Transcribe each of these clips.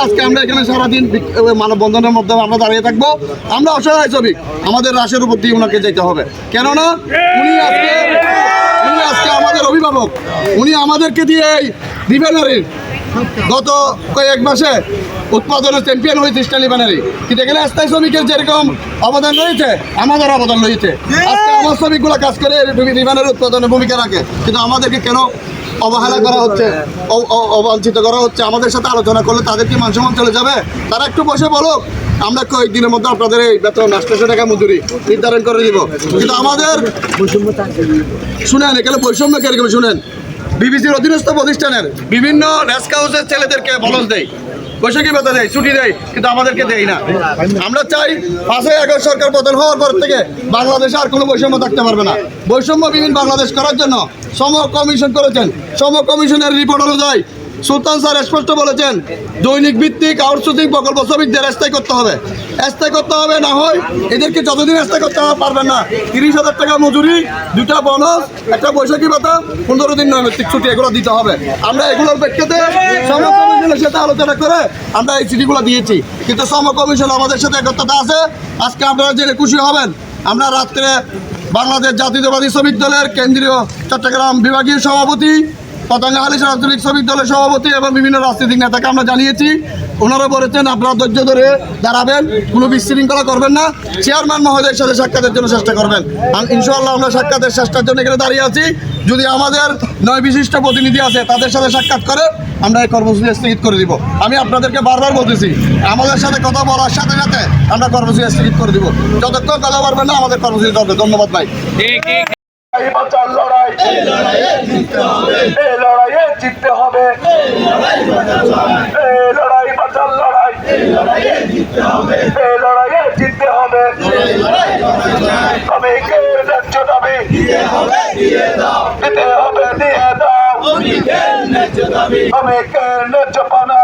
আজকে আমরা এখানে সারাদিন মানববন্ধনের মধ্যে আমরা দাঁড়িয়ে থাকব। আমরা অসহায় শ্রমিক, আমাদের রাশের উপর দিয়ে ওনাকে যেতে হবে। কেননা, উনি আজকে উনি আজকে আমাদের অভিভাবক। উনি আমাদেরকে দিয়ে এই রিফাইনারির গত কয়েক মাসে উৎপাদনের চ্যাম্পিয়ন হয়েছে স্টাইল রিফাইনারি কিন্তু এখানে স্থায়ী শ্রমিকের যেরকম অবদান রয়েছে, আমাদের অবদান রয়েছে। আজকে আমার শ্রমিকগুলো কাজ করে রিফাইনারি উৎপাদনে ভূমিকা রাখে। কিন্তু আমাদেরকে কেন অবহেলা করা হচ্ছে অবাঞ্ছিত করা হচ্ছে, আমাদের সাথে আলোচনা করলে তাদের কি মান সম্মান চলে যাবে? তারা একটু বসে বলো আমরা কয়েকদিনের মধ্যে আপনাদের এই বেতন আটশোশো টাকা মজুরি নির্ধারণ করে দিব। কিন্তু আমাদের শুনেন, এখানে বৈষম্য কীরকম শুনেন। বিবিসির অধীনস্থ প্রতিষ্ঠানের বিভিন্ন রেস্ট হাউসের ছেলেদেরকে বলস দেয় বৈশাখী ভাতা দেয়, ছুটি দেয়, কিন্তু আমাদেরকে দেয় না। আমরা চাই পাঁচই আগস্ট সরকার পতন হওয়ার পর থেকে বাংলাদেশে আর কোনো বৈষম্য থাকতে পারবে না। বৈষম্য বৈষম্যবিহীন বাংলাদেশ করার জন্য সম কমিশন করেছেন। সম কমিশনের রিপোর্ট অনুযায়ী সুলতান স্যার স্পষ্ট বলেছেন, দৈনিক ভিত্তিক আউটসোর্সিং প্রকল্প শ্রমিকদের স্থায়ী করতে হবে। স্থায়ী করতে হবে না হয় এদেরকে যতদিন স্থায়ী করতে পারবেন না। তিরিশ হাজার টাকা মজুরি দুটা বোনাস একটা বৈশাখী ভাতা, পনেরো দিন নৈমিত্তিক ছুটি, এগুলো দিতে হবে। আমরা এগুলোর প্রেক্ষিতে সম কমিশনের সাথে আলোচনা করে আমরা এই চিঠিগুলো দিয়েছি। কিন্তু সম কমিশন আমাদের সাথে একত্রতা আছে। আজকে আপনারা জেনে খুশি হবেন, আমরা রাত্রে বাংলাদেশ জাতীয়তাবাদী শ্রমিক দলের কেন্দ্রীয় চট্টগ্রাম বিভাগীয় সভাপতি হালিশ আঞ্চলিক শ্রমিক দলের সভাপতি এবং বিভিন্ন রাজনৈতিক নেতাকে আমরা জানিয়েছি। ওনারা বলেছেন, আপনারা ধৈর্য ধরে দাঁড়াবেন, কোনো বিশৃঙ্খলা করবেন না। চেয়ারম্যান মহোদয়ের সাথে সাক্ষাতের জন্য চেষ্টা করবেন। আর ইনশাআল্লাহ আমরা সাক্ষাতের চেষ্টার জন্য এখানে দাঁড়িয়ে আছি। যদি আমাদের নয় বিশিষ্ট প্রতিনিধি আছে, তাদের সাথে সাক্ষাৎ করে আমরা এই কর্মসূচি স্থগিত করে দিব। আমি আপনাদেরকে বারবার বলতেছি, আমাদের সাথে কথা বলার সাথে সাথে আমরা কর্মসূচি স্থগিত করে দিব। যতক্ষণ কথা বলবেন না, আমাদের কর্মসূচি চলবে। ধন্যবাদ ভাই। এই বাঁচার লড়াই। এই লড়াইয়ে জিততে হবে। এই লড়াই। বাঁচার লড়াই। এই লড়াইয়ে জিততে হবে। তবে কে ন্যায্য দাবি? দিতে হবে দিয়ে দাও। তবে কে ন্যায্য পানা?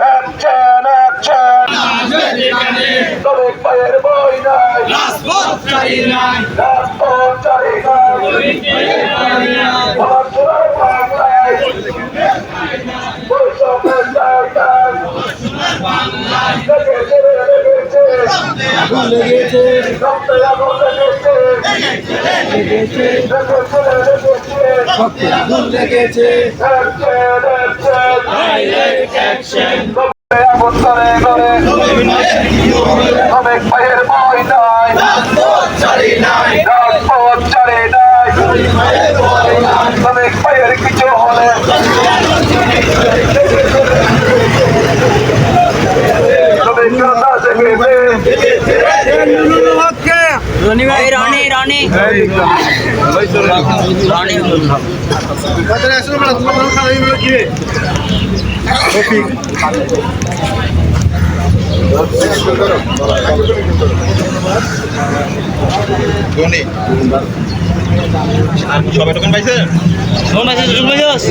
অ্যাকশন অ্যাকশন তবে পায়ের বই নাই রাজপথ চাই নাই আমার সোনার বাংলায় বৈষম্যের জায়গায় লেগেছে লেগেছে রক্তে আগুন লেগেছে লেগেছে লেগেছে অ্যাকশন আগুন করে করে অনেক পায়ের বই নাই রাজপথ ছাড়ে নাই। অনেক পায়ের কিছু হলে। তবে কথা জেগেছে রনি ভাই রনি রনি। রনি সবাই টোকেন পাইছে কোন বাসে